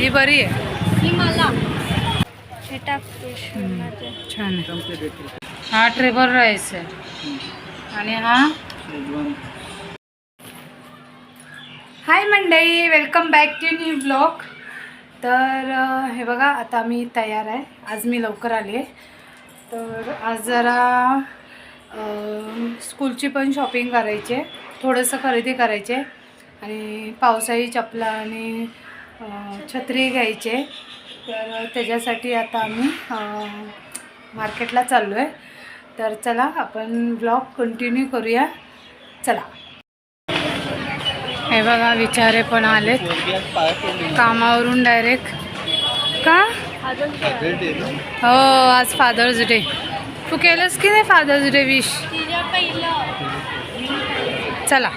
ही बरी आहे. ही मला हे छान आहे. हा ट्रेबल राईस आहे. आणि हा? हाय मंडळी welcome back to new blog. तर हे बघा आता मी तयार आहे. आज मी लवकर आले आहे. तर आज जरा स्कूलची पण शॉपिंग करायची आहे. थोडंसं खरेदी करायची आहे. आणि पावसाळी चपला आणि छत्री घ्यायची. आहे तर त्याच्यासाठी आता आम्ही मार्केटला चाललो आहे तर चला आपण ब्लॉग कंटिन्यू करूया. चला. हे बघा विचारे पण आलेत. कामावरून डायरेक्ट. का? हो आज फादर्स डे तू केलंस की नाही फादर्स डे विश चला.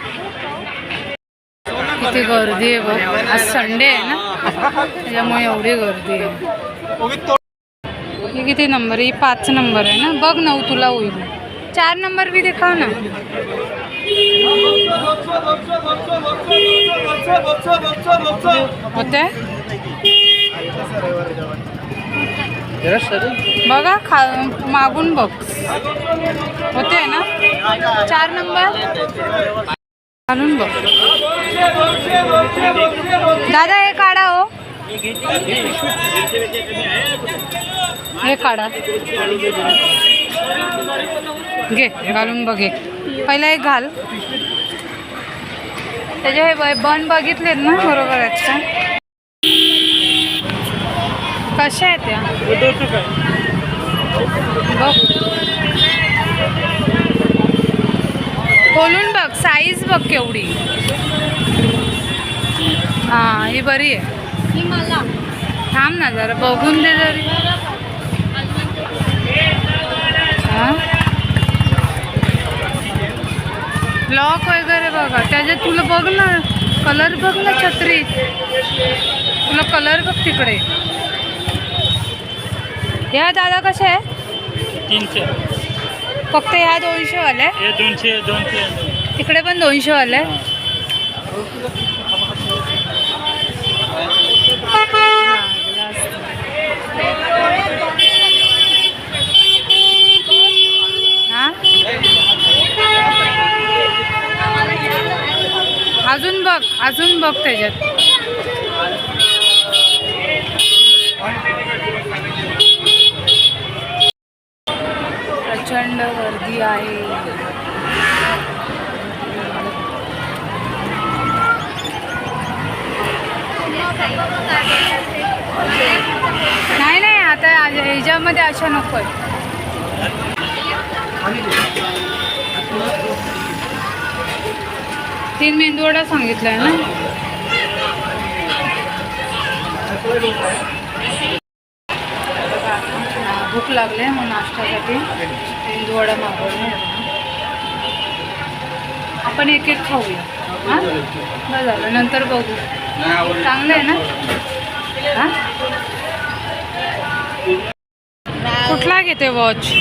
किती गर्दी आहे बघ. आज संडे आहे ना? त्याच्यामुळे एवढी गर्दी आहे. ही किती नंबर ही पाच नंबर आहे ना? बघ नऊ तुला होईल. चार नंबर बी देखाव ना. होते बघा खा मागून बघ. होते ना? चार नंबर घालून बघ. दादा हे काढा हो. हे काढा. घे घालून बघ एक पहिला एक घाल. त्याचे हे बन बघितलेत ना बरोबर आहेत का? कशा आहेत त्या बघ. खोलून बघ साईज बघ केवढी. हां ही बरी आहे. ही मला थांब ना जरा बघून दे जरी. ब्लॉक वगैरे बघा. त्याच्यात तुला बघ ना कलर बघ ना छत्री. तुला कलर बघ तिकडे. ह्या दादा कशा आहे तीनशे. फक्त ह्या दोनशे वाल्या? हे दोनशे दोनशे. तिकडे पण दोनशे वाल्या? हा. अजून बघ अजून बघ त्याच्यात. गर्दी आहे. नाही नाही आता ह्याच्यामध्ये अशा नको आहे तीन मेंदूवडा सांगितलाय ना? भूक लागले मग नाश्त्यासाठी. मेंदूवडा मागवले आपण एक एक खाऊया. हां? बरं झालं नंतर बघू. चांगलं आहे ना? हां? कुठला घेते वॉच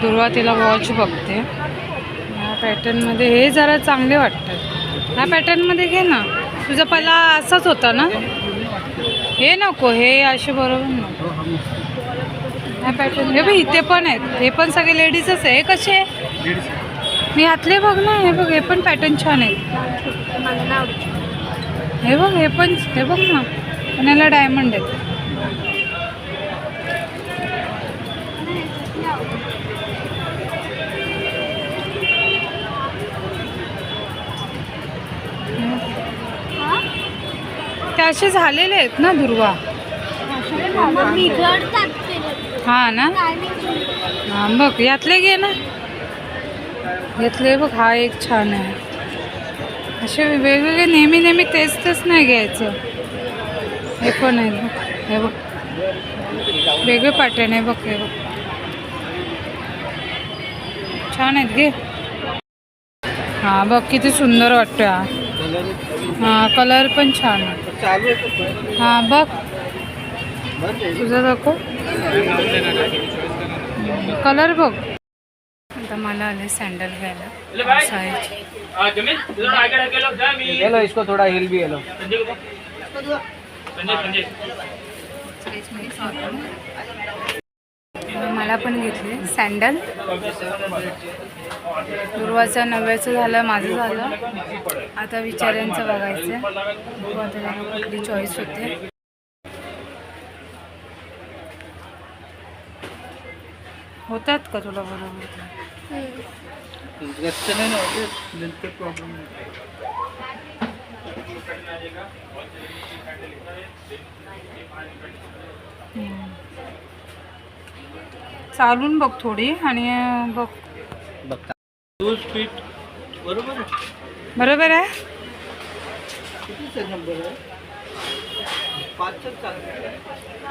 दुर्वा तिला वॉच बघते. ह्या पॅटर्नमध्ये हे जरा चांगले वाटतात. ह्या पॅटर्नमध्ये घे ना. तुझा पहिला असाच होता ना? हे नको हे असे बरोबर नको. ह्या पॅटर्न हे बघ इथे पण आहेत. हे पण सगळे लेडीजच आहे. हे कसे आहे? मी हातले बघ ना हे बघ हे पण पॅटर्न छान आहेत हे बघ हे पण हे बघ ना. पण याला डायमंड आहेत. ते असे झालेले आहेत ना दुर्वा? हा ना. हा बघ यातले घे ना. यातले बघ हा एक छान आहे. असे वेगवेगळे नेहमी नेहमी तेच तेच नाही घ्यायचं. हे पण आहे बघ हे बघ. वेगळे पॅटर्न आहे बघ हे बघ. छान आहेत घे. हा बघ किती सुंदर वाटतं हा. हा कलर पण छान आहे. हा बघ. तुझं दाखव. कलर बघ. आता मला आले सँडल घ्यायला. इसको थोड़ा हिल भी हेलो तर मला पण घेतले सँडल दुर्वाचं नव्याचं झालं माझं झालं. आता विचारांचं बघायचं. कुठली चॉईस होते. होतात का तुला बरोबर? गच्च नाही ना होते. नंतर प्रॉब्लेम. चालून बघ थोडी आणि बघ. बघता. टू स्पीड बरोबर आहे? बरोबर आहे? कितीचा नंबर आहे? पाचच चालू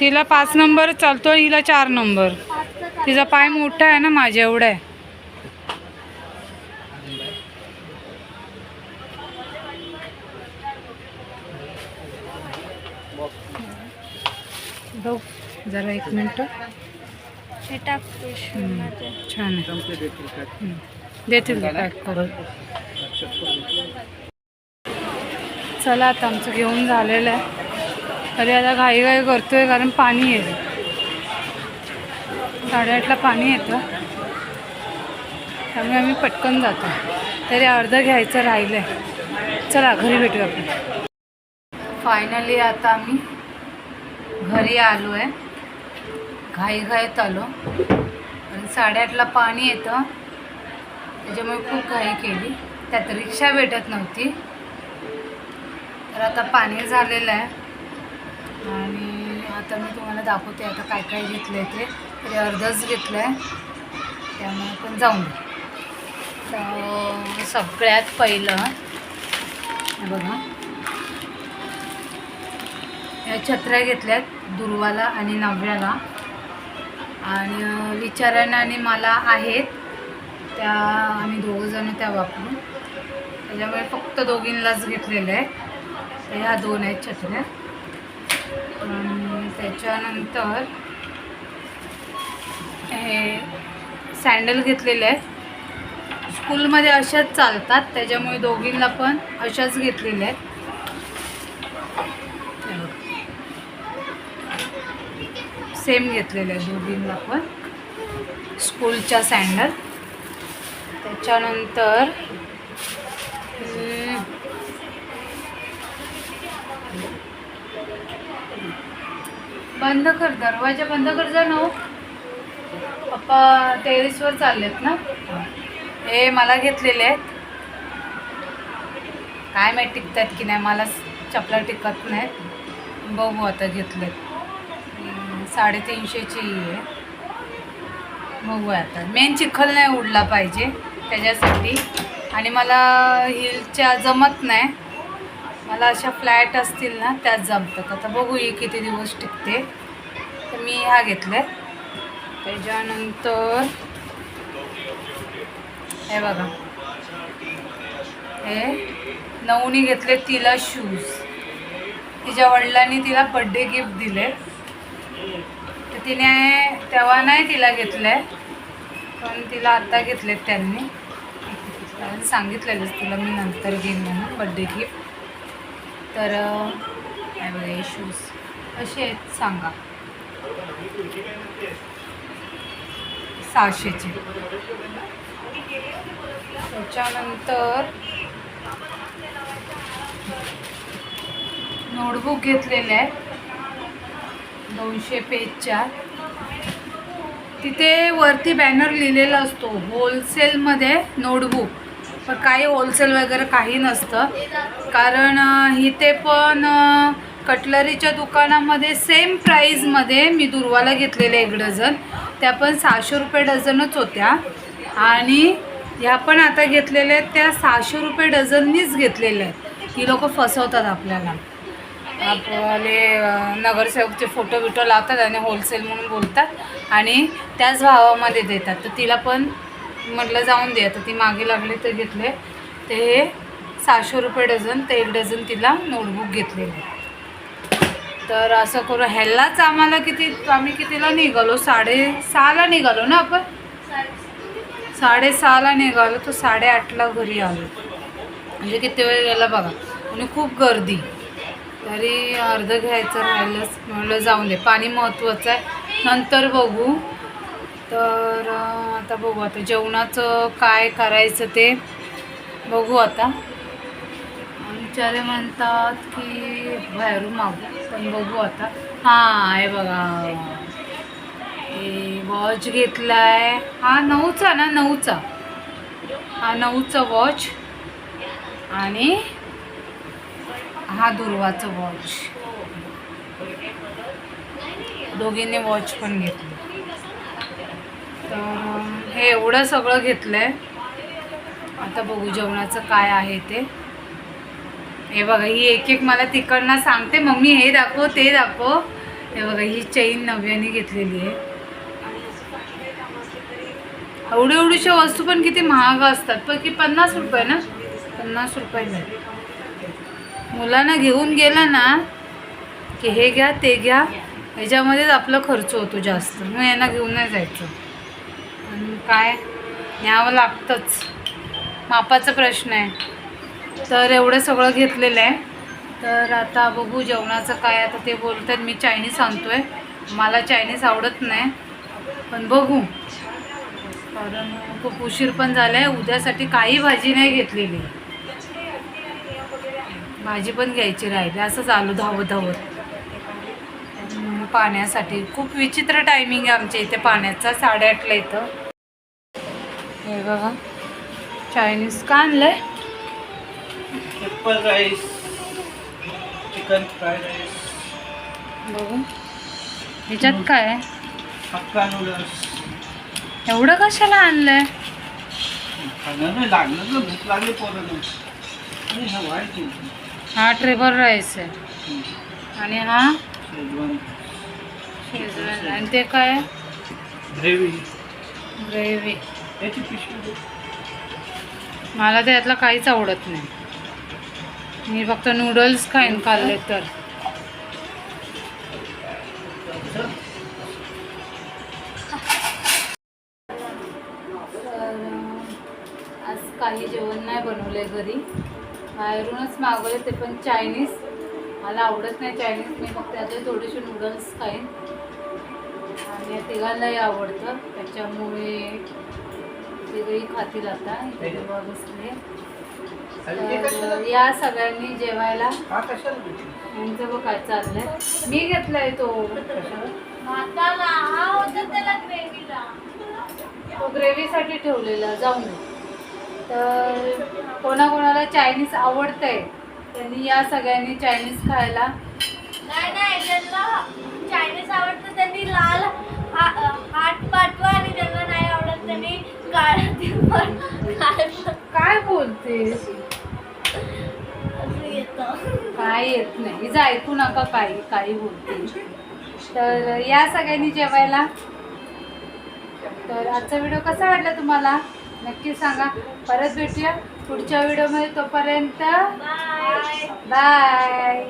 तिला पाच नंबर चालतो हिला चार नंबर. तिचा पाय मोठा आहे ना माझ्या एवढा आहे. बघ जरा एक मिनिट. छान आहे. देतील देतील पॅक करून. चला आता आमचं घेऊन झालेलं आहे. तरी आता घाई घाई करतोय कारण पाणी येतं साडेआठला पाणी येतं. त्यामुळे आम्ही पटकन जातो. तरी अर्धं घ्यायचं राहिलं आहे चला घरी भेटू आपण. फायनली आता आम्ही घरी आलो आहे घाईघाईत आलो. आणि साडेआठला पाणी येतं. त्याच्यामुळे खूप घाई केली. त्यात रिक्षा भेटत नव्हती. तर आता पाणी झालेलं आहे. आणि आता मी तुम्हाला दाखवते आता काय काय घेतलं आहे ते. तरी अर्धच घेतलं आहे त्यामुळे पण जाऊन तर सगळ्यात पहिलं बघा. या छत्र्या घेतल्यात दुर्वाला आणि नव्याला आणि अं, विचारांना आणि मला आहेत. त्या आम्ही दोघंजणं त्या वापरून. त्याच्यामुळे फक्त दोघींनाच घेतलेलं आहे. ह्या दोन आहेत छत्र्या. त्याच्यानंतर हे सँडल घेतलेले आहेत. स्कूलमध्ये अशाच चालतात त्याच्यामुळे दोघींना पण अशाच घेतलेल्या आहेत. सेम घेतलेले आहेत दोघींना पण. स्कूलच्या सँडल त्याच्यानंतर बंद कर दरवाजा बंद कर जा ना. पप्पा टेरेसवर चाललेत ना? हे. मला घेतलेले आहेत. काय माहीत टिकतात की नाही मला चपला टिकत नाहीत. बघू आता घेतलेत. साडेतीनशेची आहे. बघू आता. मेन चिखल नाही उडला पाहिजे त्याच्यासाठी. आणि मला हिलच्या जमत नाही. मला अशा फ्लॅट असतील ना त्याच जमतात. आता बघू ही किती दिवस टिकते. तर मी ह्या घेतल्या. त्याच्यानंतर हे बघा. हे नऊनी घेतले तिला शूज तिच्या वडिलांनी तिला बड्डे गिफ्ट दिले. तर तिने तेव्हा नाही तिला घेतलं आहे पण तिला आत्ता घेतलेत त्यांनी. सांगितलेलंच तिला मी नंतर घेईन म्हणून बड्डे गिफ्ट तर काय बघा हे शूज कसे आहेत सांगा. सहाशेचे. त्याच्यानंतर नोटबुक घेतलेले आहे दोनशे पेजच्या. तिथे वरती बॅनर लिहिलेला असतो होलसेलमध्ये नोटबुक पण काही होलसेल वगैरे काही नसतं. कारण इथे पण कटलरीच्या दुकानामध्ये सेम प्राईजमध्ये मी दुर्वाला घेतलेल्या एक डझन त्या पण सहाशे रुपये डझनच होत्या. आणि ह्या पण आता घेतलेल्या आहेत. त्या सहाशे रुपये डझननीच घेतलेल्या आहेत. ही लोक फसवतात आपल्याला. आपले नगरसेवकचे फोटो बिटो लावतात आणि होलसेल म्हणून बोलतात. आणि त्याच भावामध्ये देतात. तर तिला पण म्हटलं जाऊन दे. आता ती मागे लागली तर घेतले. ते हे सहाशे रुपये डझन ते एक डझन तिला नोटबुक घेतलेले. तर असं करू ह्यालाच आम्हाला किती आम्ही कितीला निघालो? साडेसहाला निघालो ना आपण? साडेसहाला निघालो तो साडेआठला घरी आलो. म्हणजे किती वेळ गेला बघा. आणि खूप गर्दी. तरी अर्ध घ्यायचं राहिलंच. म्हणलं जाऊन दे. पाणी महत्त्वाचं आहे. नंतर बघू. तर आता बघू आता जेवणाचं काय करायचं ते बघू आता. आमच्यारे म्हणतात की बाहेरून मागू पण बघू आता. हां आहे बघा. हे वॉच आहे हा नऊचा ना नऊचा. हा नऊचा वॉच. आणि हा दुर्वाचं वॉच. दोघींनी वॉच पण घेतलं. तर हे एवढं सगळं घेतलंय. आता बघू जेवणाचं काय आहे ते. हे बघा ही एक एक मला तिकडनं सांगते. मम्मी हे दाखव ते दाखव. हे बघा ही चेन नव्याने घेतलेली आहे. एवढी एवढीशा वस्तू पण किती महाग असतात. पण की पन्नास रुपये ना? पन्नास रुपये मुलांना घेऊन गेला ना की हे घ्या ते घ्या. ह्याच्यामध्येच आपला खर्च होतो जास्त. मग यांना घेऊन नाही जायचं. काय न्यावं लागतंच. मापाचा प्रश्न आहे. तर एवढं सगळं घेतलेलं आहे. तर आता बघू जेवणाचं काय आता ते बोलतात. मी चायनीज सांगतो आहे मला चायनीज आवडत नाही. पण बघू. कारण खूप उशीर पण झाला आहे उद्यासाठी काही भाजी नाही घेतलेली. भाजी पण घ्यायची राहिली. असंच आलो धावत धावत. पाण्यासाठी. खूप विचित्र टायमिंग आहे आमच्या इथे पाण्याचा. साडेआठला इथं. हे बघा. चायनीज का आणलंय? Apple rice chicken fried rice बघू. ह्याच्यात काय आहे? हक्का नूडल्स एवढं कशाला आणलंय? खाणं नाही लागलं ना भूक लागली पोरांना. आणि हा हा ट्रेबर राईस आहे. आणि हा? शेजवान शेजवान आणि ते काय ग्रेव्ही ग्रेव्ही याची पिशवी. मला त्यातलं काहीच आवडत नाही. मी फक्त नूडल्स खाईन खाल्ले तर. तर आज काही जेवण नाही बनवले घरी. बाहेरूनच मागवले ते पण चायनीज मला आवडत नाही चायनीज मी फक्त त्यातले थोडेसे नूडल्स खाईन. आणि या तिघांनाही आवडतं. त्याच्यामुळे तिघही खातील आता बसले या सगळ्यांनी जेवायला. हा? यांचं बघ काय चाललंय. मी घेतलाय तो. हा होता तो ग्रेव्हीसाठी ठेवलेला जाऊन. दे. तर कोणाकोणाला चायनीज आवडतंय त्यांनी या सगळ्यांनी चायनीज खायला. नाही नाही ज्यांना चायनीज आवडतं त्यांनी लाल हा- हाट पाठवा काय येतं काय येत नाही. हिचं ऐकू नका काही काही बोलते तर या सगळ्यांनी जेवायला. तर आजचा व्हिडिओ कसा वाटला तुम्हाला? नक्की सांगा. परत भेटूया पुढच्या व्हिडिओमध्ये तोपर्यंत. Bye bye